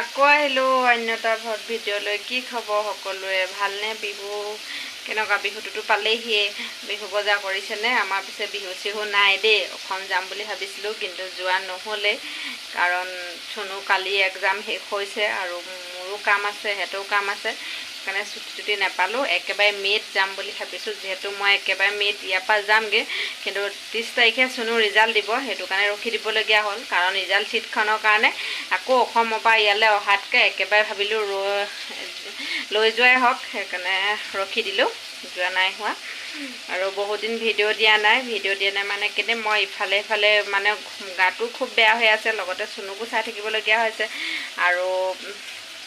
আকৌ আহিলোঁ অন্য এটা ঘৰত ভিডিঅ' লৈ কি খবৰ সকলোৰে ভালনে বিহু? কেনেকুৱা? বিহুটোতো পালেহিয়ে। বিহু বজাৰ কৰিছেনে আমাৰ পিছে বিহু চিহু নাই দেই। অসম যাম বুলি ভাবিছিলোঁ কিন্তু যোৱা নহ'লে কাৰণ চুনু কালি এক্সাম শেষ হৈছে আৰু মোৰো কাম আছে সিহঁতৰো কাম আছে। সেইকাৰণে ছুটি নাপালোঁ। একেবাৰে মে'ত যাম বুলি ভাবিছোঁ যিহেতু মই একেবাৰে মে'ত ইয়াৰ পৰা যামগৈ। কিন্তু ত্ৰিছ তাৰিখে চুনু ৰিজাল্ট দিব সেইটো কাৰণে ৰখি দিবলগীয়া হ'ল। কাৰণ ৰিজাল্ট ছিটখনৰ কাৰণে আকৌ অসমৰ পৰা ইয়ালৈ অহাতকৈ একেবাৰে ভাবিলোঁ ৰৈ লৈ যোৱাই হওক। সেইকাৰণে ৰখি দিলোঁ যোৱা নাই হোৱা। আৰু বহুত দিন ভিডিঅ' দিয়া নাই। ভিডিঅ' দিয়া নাই মানে কেনে মই ইফালে সিফালে মানে গাটো খুব বেয়া হৈ আছে লগতে চুনুকো চাই থাকিবলগীয়া হৈছে। আৰু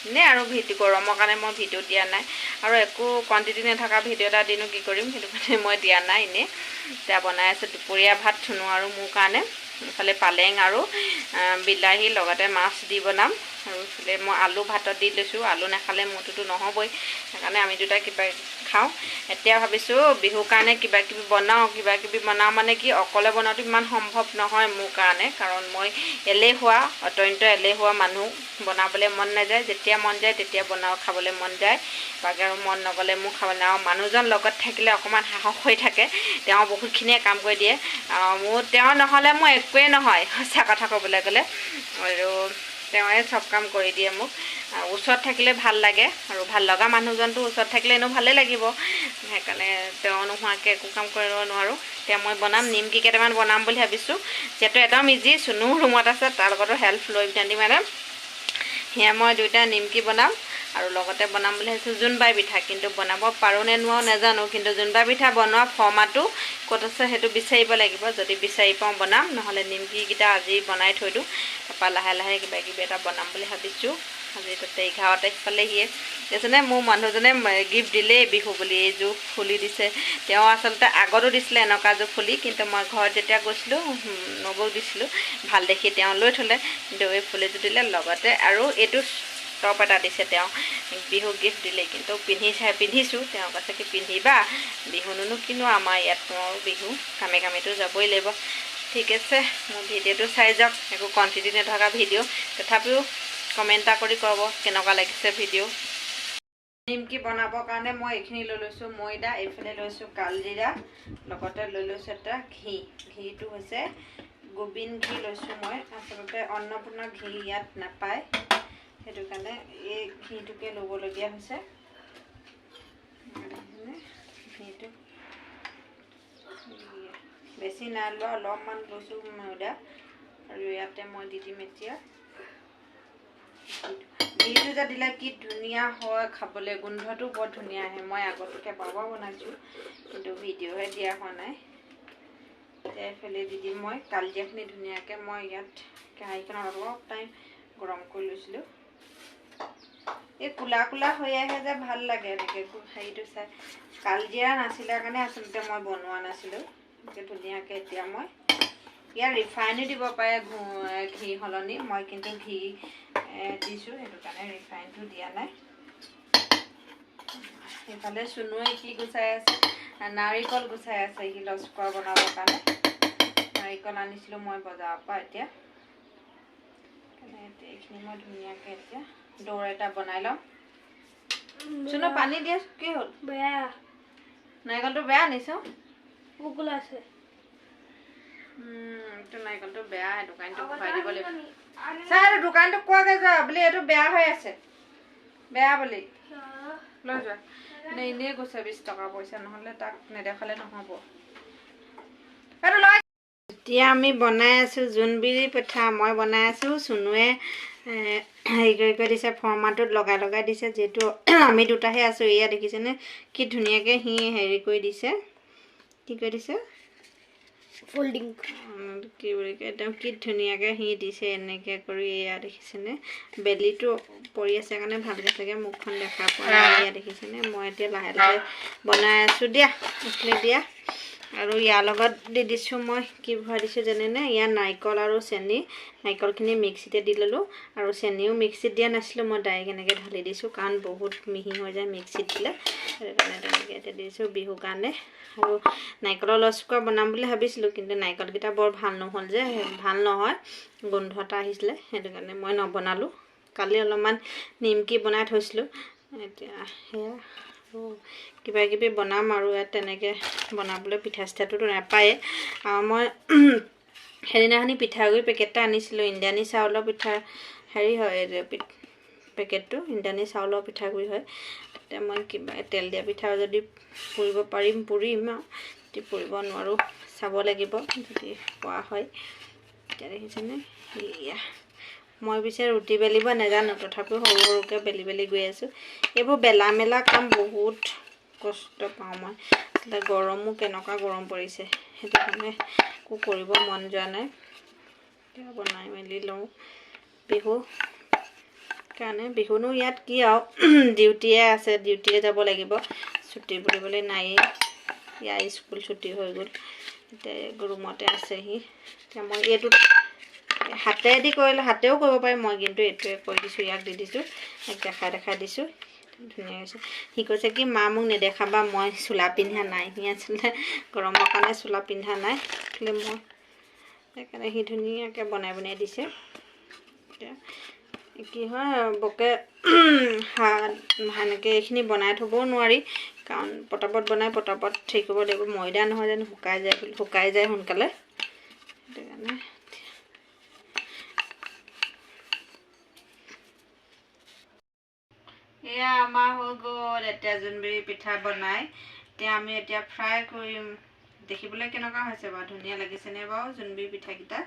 এনেই আৰু ভিডিঅ' গৰমৰ কাৰণে মই ভিডিঅ' দিয়া নাই। আৰু একো কোৱাণ্টিটি নথকা ভিডিঅ' এটা দিনো কি কৰিম সেইটো কাৰণে মই দিয়া নাই এনেই এতিয়া বনাই আছোঁ দুপৰীয়া ভাত থুনো আৰু মোৰ কাৰণে। ইফালে পালেং আৰু বিলাহী লগতে মাছ দি বনাম। আৰু ইফালে মই আলু ভাতত দি লৈছোঁ আলু নাখালে মোৰটোতো নহ'বই। সেইকাৰণে আমি দুটা কিবা খাওঁ। এতিয়া ভাবিছোঁ বিহুৰ কাৰণে কিবা কিবি বনাওঁ কিবা কিবি বনাওঁ মানে কি অকলে বনোৱাটো ইমান সম্ভৱ নহয় মোৰ কাৰণে কাৰণ মই এলেহুৱা অত্যন্ত এলেহুৱা মানুহ। বনাবলৈ মন নাযায় যেতিয়া মন যায় তেতিয়া বনাওঁ খাবলৈ মন যায়। বাকী আৰু মন নগ'লে মোৰ খাবলৈ আৰু মানুহজন লগত থাকিলে অকণমান সাহস হৈ থাকে তেওঁ বহুতখিনিয়ে কাম কৰি দিয়ে। মোৰ তেওঁ নহ'লে মোৰ একোৱেই নহয় সঁচা কথা ক'বলৈ গ'লে। আৰু তেওঁৱে চব কাম কৰি দিয়ে মোক। ওচৰত থাকিলে ভাল লাগে আৰু ভাল লগা মানুহজনটো ওচৰত থাকিলে এনেও ভালেই লাগিব। সেইকাৰণে তেওঁ নোহোৱাকৈ একো কাম কৰিব নোৱাৰোঁ। এতিয়া মই বনাম নিমকি কেইটামান বনাম বুলি ভাবিছোঁ। যিহেতু একদম ইজি চুনু ৰুমত আছে তাৰ লগতো হেল্প লৈ পিনি মানে। সেয়া মই দুইটা নিমকি বনাম। আৰু লগতে বনাম বুলি ভাবিছোঁ জোনবাই পিঠা কিন্তু বনাব পাৰোঁ নে নোৱাৰোঁ নাজানো কিন্তু জোনবাই পিঠা বনোৱা ফৰ্মাটো ক'ত আছে সেইটো বিচাৰিব লাগিব যদি বিচাৰি পাওঁ বনাম নহ'লে নিমকিকেইটা আজি বনাই থৈ দিওঁ তাৰপৰা লাহে লাহে কিবা কিবি এটা বনাম বুলি ভাবিছোঁ। আজি তাতে এঘাৰ তাৰিখ পালেহিয়ে। দেখিছেনে মোৰ মানুহজনে গিফ্ট দিলেই বিহু বুলি এইযোৰ ফুলি দিছে। তেওঁ আচলতে আগতো দিছিলে এনেকুৱা এযোৰ ফুলি কিন্তু মই ঘৰত যেতিয়া গৈছিলোঁ নবৌক দিছিলোঁ ভাল দেখি তেওঁ লৈ থ'লে। কিন্তু এই ফুলিযোৰ দিলে লগতে আৰু এইটো টপ এটা দিছে তেওঁ বিহু গিফ্ট দিলে। কিন্তু পিন্ধি চাই পিন্ধিছোঁ, তেওঁ কৈছে কি পিন্ধিবা, বিহুনোনো কিনো আমাৰ ইয়াত নোৱাৰোঁ বিহু। কামে কামেতো যাবই লাগিব। ঠিক আছে, মোৰ ভিডিঅ'টো চাই যাওক। একো কোৱাণ্টিটি নথকা ভিডিঅ' তথাপিও কমেণ্ট এটা কৰি ক'ব, কেনেকুৱা লাগিছে ভিডিঅ' নিমকি বনাবৰ কাৰণে মই এইখিনি লৈ লৈছোঁ। ময়দা, এইফালে লৈছোঁ কালজিৰা, লগতে লৈ লৈছোঁ এটা ঘি। ঘিটো হৈছে গোবিন ঘি লৈছোঁ মই। আচলতে অন্নপূৰ্ণা ঘি ইয়াত নাপায়। সেইটো কাৰণে এই ঘিটোকে ল'বলগীয়া হৈছে? ঘিটো। বেছি নাই লোৱা অলপমান লৈছোঁ ময়দা। আৰু ইয়াতে মই দি দিম এতিয়া। ঘিটো যে দিলে কি ধুনীয়া হয় খাবলৈ গোন্ধটো বৰ ধুনীয়া আহে। মই আগতো কেইবাবাৰ বনাইছোঁ কিন্তু ভিডিঅ'হে দিয়া হোৱা নাই। এইফালে দি দিম মই। কালজিৰাখিনি ধুনীয়াকৈ মই ইয়াত কেৰাহীখনত অলপ টাইম গৰম কৰি লৈছিলোঁ। এই কোলা কোলা হৈ আহে যে ভাল লাগে এনেকৈ হেৰিটো চাই। কালজিৰা নাছিলে কাৰণে আচলতে মই বনোৱা নাছিলোঁ এনেকৈ ধুনীয়াকৈ এতিয়া মই ইয়াত ৰিফাইনো দিব পাৰে ঘু- সলনি মই কিন্তু ঘি দিছোঁ সেইটো কাৰণে ৰিফাইনটো দিয়া নাই। সেইফালে চুনুৱে কি গুচাই আছে নাৰিকল গুচাই আছে সি লস্কৰ বনাবৰ কাৰণে। নাৰিকল আনিছিলোঁ মই বজাৰৰ পৰা এতিয়া। এইখিনি মই ধুনীয়াকৈ এতিয়া দৌৰ এটা বনাই ল'ম চুনু পানী দিয়া কি হ'ল? বেয়া। নাৰিকলটো বেয়া আনিছোঁ? পোক ওলাইছে এইটো নাৰিকলটো বেয়া সেইটো দোকানটো ঘূৰাই দিব লাগিব। চাই এইটো দোকানটোক কোৱাগৈ যোৱা বুলি এইটো বেয়া হৈ আছে। বেয়া বুলি। লৈ যোৱা। নে এনেই গৈছে বিছ টকা পইচা নহ'লে তাক নেদেখালে নহ'ব। এইটো লৈ এতিয়া আমি বনাই আছোঁ জোনবিৰি পিঠা মই বনাই আছোঁ চুনুৱে হেৰি কৰি কৰি দিছে ফৰ্মাটোত লগাই লগাই দিছে যিহেতু আমি দুটাহে আছোঁ এয়া দেখিছেনে? কি ধুনীয়াকৈ সি হেৰি কৰি দিছে। কি কৰি দিছে? ফল্ডিং কি বুলি কয় একদম কি ধুনীয়াকৈ সি দিছে এনেকৈ কৰি এয়া দেখিছেনে? বেলিটো পৰি আছে কাৰণে ভালকৈ চাগে মুখখন দেখা পোৱা নাই এয়া দেখিছেনে? মই এতিয়া লাহে লাহে বনাই আছোঁ দিয়া দিয়া। আৰু ইয়াৰ লগত দি দিছোঁ মই কি ভৰাই দিছোঁ জানেনে? ইয়াত নাৰিকল আৰু চেনি। নাৰিকলখিনি মিক্সিতে দি ল'লোঁ আৰু চেনিও মিক্সিত দিয়া নাছিলোঁ মই ডাইৰেক্ট এনেকৈ ঢালি দিছোঁ কাৰণ বহুত মিহি হৈ যায় মিক্সিত দিলে। সেইটো কাৰণে তেনেকৈ এতিয়া দিছোঁ বিহুৰ কাৰণে। আৰু নাৰিকলৰ লস্কৰা বনাম বুলি ভাবিছিলোঁ কিন্তু নাৰিকলকেইটা বৰ ভাল নহ'ল যে ভাল নহয় গোন্ধ এটা আহিছিলে সেইটো কাৰণে মই নবনালোঁ। কালি অলপমান নিমকি বনাই থৈছিলোঁ। এতিয়া সেয়া আৰু কিবা কিবি বনাম আৰু ইয়াত তেনেকৈ বনাবলৈ পিঠা চিঠাটোতো নাপায়েই আৰু মই সেইদিনাখনি পিঠাগুড়ি পেকেট এটা আনিছিলোঁ ইণ্ডানী চাউলৰ পিঠা। হেৰি হয় পেকেটটো ইণ্ডানী চাউলৰ পিঠাগুড়ি হয়। তাতে মই কিবা তেল দিয়া পিঠা যদি পুৰিব পাৰিম পুৰিম আৰু। পুৰিব নোৱাৰোঁ চাব লাগিব যদি পৰা হয়। এতিয়া দেখিছেনে? মই পিছে ৰুটি বেলিব নাজানো তথাপিও সৰু সৰুকৈ বেলি বেলি গৈ আছোঁ। এইবোৰ বেলা মেলা কাম বহুত কষ্ট পাওঁ মই। আচলতে গৰমো কেনেকুৱা গৰম পৰিছে সেইটো কাৰণে একো কৰিব মন যোৱা নাই। এতিয়া বনাই মেলি লওঁ বিহু। কাৰণে বিহুনো ইয়াত কি আৰু ডিউটিয়ে আছে ডিউটিয়ে যাব লাগিব। ছুটি বুলিবলৈ নায়েই। ইয়াৰ স্কুল ছুটি হৈ গ'ল। এতিয়া ৰুমতে আছেহি। এতিয়া মই এইটোত হাতেদি কৰিলে হাতেও কৰিব পাৰি। মই কিন্তু এইটোৱে কৰি দিছোঁ ইয়াক দি দিছোঁ। ইয়াক দেখাই দেখাই দিছোঁ। ধুনীয়া হৈছে। সি কৈছে কি মা মোক নেদেখাবা মই চোলা পিন্ধা নাই। সি আচলতে গৰমৰ কাৰণে চোলা পিন্ধা নাই। খালি মই সেইকাৰণে সি ধুনীয়াকৈ বনাই বনাই দিছে। কি হয় বকে সেনেকৈ এইখিনি বনাই থ'বও নোৱাৰি। কাৰণ পটাপট বনাই পটাপট ঠিক কৰিব লাগিব। ময়দা নহয় জানো শুকাই যায় বুলি শুকাই যায় সোনকালে। সেইটো কাৰণে এয়া আমাৰ হৈ গ'ল এতিয়া জোনবিৰি পিঠা বনাই এতিয়া আমি এতিয়া ফ্ৰাই কৰিম। দেখিবলৈ কেনেকুৱা হৈছে বাৰু ধুনীয়া লাগিছেনে বাৰু জোনবিৰি পিঠাকেইটা?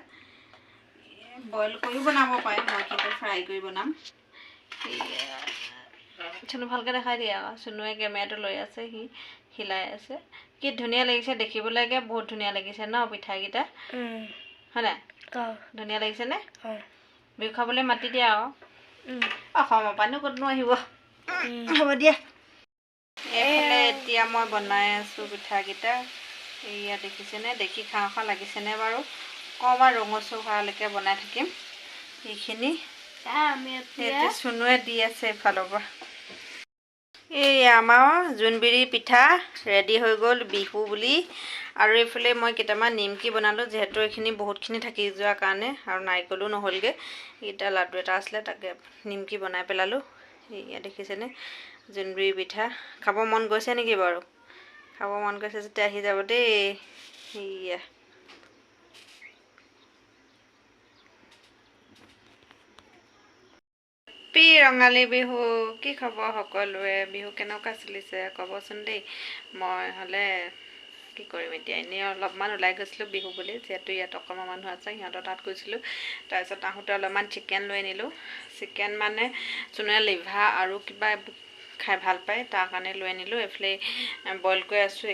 বইল কৰিও বনাব পাৰে মই কিন্তু ফ্ৰাই কৰি বনাম। চুনু ভালকৈ দেখাই দিয়ে আকৌ চুনুৱে কেমেৰাটো লৈ আছে সি হিলাই আছে। কি ধুনীয়া লাগিছে দেখিবলৈকে বহুত ধুনীয়া লাগিছে ন পিঠাকেইটা? হয় নাই? ধুনীয়া লাগিছেনে? বিহু খাবলৈ মাতি দিয়া আকৌ অসমৰ পৰানো ক'তনো আহিব? হ'ব দিয়া। এইফালে এতিয়া মই বনাই আছোঁ পিঠাকেইটা। এয়া দেখিছেনে? দেখি খাওঁ খাওঁ লাগিছেনে বাৰু? অকণমান ৰঙচু হোৱালৈকে বনাই থাকিম। এইখিনি। চুনুৱে দি আছে এফালৰ পৰা। এই আমাৰ জোনবিৰি পিঠা ৰেডি হৈ গ'ল বিহু বুলি। আৰু এইফালে মই কেইটামান নিমকি বনালোঁ যিহেতু এইখিনি বহুতখিনি থাকি যোৱাৰ কাৰণে আৰু নাৰিকলো নহ'লগৈ। এইকেইটা লাডু এটা আছিলে তাকে নিমকি বনাই পেলালোঁ। এয়া দেখিছেনে? জোনবিৰি পিঠা। খাব মন গৈছে নেকি বাৰু? খাব মন গৈছে যেতিয়া আহি যাব দেই। এয়া পি ৰঙালী বিহু কি খবৰ সকলোৰে বিহু কেনেকুৱা চলিছে? ক'বচোন দেই। মই হ'লে কি কৰিম এতিয়া? এনেই অলপমান ওলাই গৈছিলোঁ বিহু বুলি যিহেতু ইয়াত অকণমান মানুহ আছে সিহঁতৰ তাত গৈছিলোঁ। তাৰপিছত আহোঁতে অলপমান চিকেন লৈ আনিলোঁ। চিকেন মানে চুনুৱে লিভা আৰু কিবা খাই ভাল পায় তাৰ কাৰণে লৈ আনিলোঁ। এইফালে বইল কৰি আছোঁ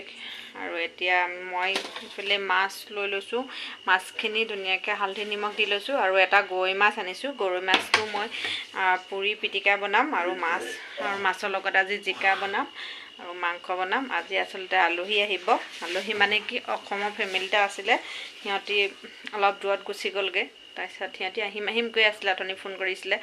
আৰু এতিয়া মই এইফালে মাছ লৈ লৈছোঁ। মাছখিনি ধুনীয়াকৈ হালধি নিমখ দি লৈছোঁ আৰু এটা গৰৈ মাছ আনিছোঁ। গৰৈ মাছটো মই পুৰি পিটিকা বনাম আৰু মাছ আৰু মাছৰ লগত আজি জিকা বনাম। আৰু মাংস বনাম। আজি আচলতে আলহী আহিব। আলহী মানে কি অসমৰ ফেমিলি এটা আছিলে। সিহঁতি অলপ দূৰত গুচি গ'লগৈ। তাৰপিছত সিহঁতি আহিম আহিম কৈ আছিলে অথনি ফোন কৰিছিলে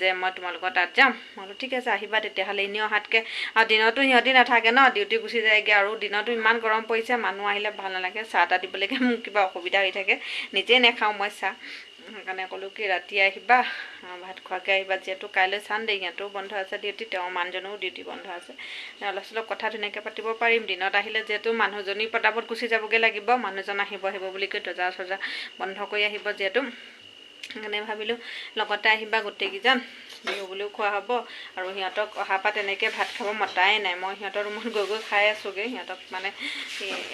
যে মই তোমালোকৰ তাত যাম। মই বোলো ঠিক আছে আহিবা তেতিয়াহ'লে। এনেও অহাতকৈ আৰু দিনতো সিহঁতি নাথাকে ন ডিউটি গুচি যায়গৈ আৰু দিনতো ইমান গৰম পৰিছে মানুহ আহিলে ভাল নালাগে। চাহ তাহ দিবলৈকে মোৰ কিবা অসুবিধা হৈ থাকে। নিজেই নাখাওঁ মই চাহ। সেইকাৰণে ক'লোঁ কি ৰাতি আহিবা আহ, ভাত খোৱাকৈ আহিবা যিহেতু কাইলৈ চানডে সিহঁতৰো বন্ধ আছে ডিউটি তেওঁৰ মানুহজনৰো ডিউটি বন্ধ আছে। অলপ চলপ কথা ধুনীয়াকৈ পাতিব পাৰিম দিনত আহিলে যিহেতু মানুহজনী পটাপট গুচি যাবগৈ লাগিব মানুহজন আহিব আহিব বুলি কৈ দৰ্জা চৰ্জা বন্ধ কৰি আহিব যিহেতু। সেইকাৰণে ভাবিলোঁ লগতে আহিবা গোটেইকেইজন বিহু বুলিও খোৱা হ'ব। আৰু সিহঁতক অহাৰ পৰা তেনেকৈ ভাত খাব মতাই নাই। মই সিহঁতৰ ৰুমত গৈ গৈ খাই আছোঁগৈ। সিহঁতক মানে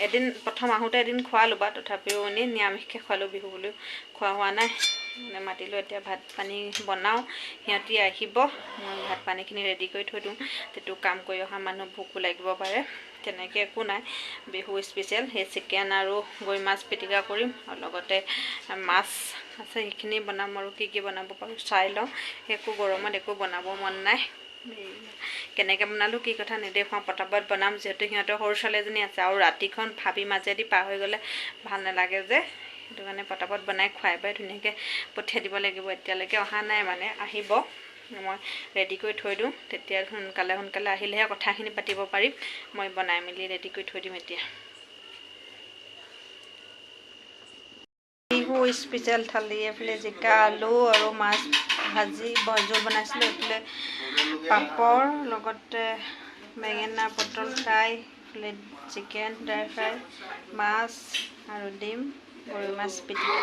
এদিন প্ৰথম আহোঁতে এদিন খোৱালোঁ বা তথাপিও এনেই নিৰামিষকৈ খোৱালোঁ বিহু বুলিও খোৱা হোৱা নাই। মানে মাতিলোঁ এতিয়া ভাত পানী বনাওঁ। সিহঁতি আহিব মই ভাত পানীখিনি ৰেডি কৰি থৈ দিওঁ। তেতিয়া কাম কৰি অহা মানুহ ভোকো লাগিব পাৰে তেনেকৈ একো নাই। বিহু স্পেচিয়েল সেই চিকেন আৰু গৈ মাছ পিটিকা কৰিম। আৰু লগতে মাছ আছে সেইখিনি বনাম আৰু কি কি বনাব পাৰোঁ চাই লওঁ। একো গৰমত একো বনাব মন নাই। কেনেকৈ বনালোঁ কি কথা নেদেখুৱাওঁ পটাপট বনাম। যিহেতু সিহঁতৰ সৰু ছোৱালী এজনী আছে আৰু ৰাতিখন ভাবি মাজেদি পাৰ হৈ গ'লে ভাল নালাগে যে। সেইটো কাৰণে পটাপট বনাই খুৱাই বাই ধুনীয়াকৈ পঠিয়াই দিব লাগিব এতিয়ালৈকে। অহা নাই মানে আহিব। মই ৰেডি কৰি থৈ দিওঁ। তেতিয়া সোনকালে সোনকালে আহিলেহে কথাখিনি পাতিব পাৰিম। মই বনাই মেলি ৰেডি কৰি থৈ দিম এতিয়া। বিহু স্পেচিয়েল থালি এইফালে জিকা আলু আৰু মাছ ভাজি জোল বনাইছিলোঁ। এইফালে পাপৰ লগতে বেঙেনা পটল ফ্ৰাই এইফালে চিকেন ড্ৰাই ফ্ৰাই মাছ আৰু ডিম। গৰৈ মাছ পিটিকা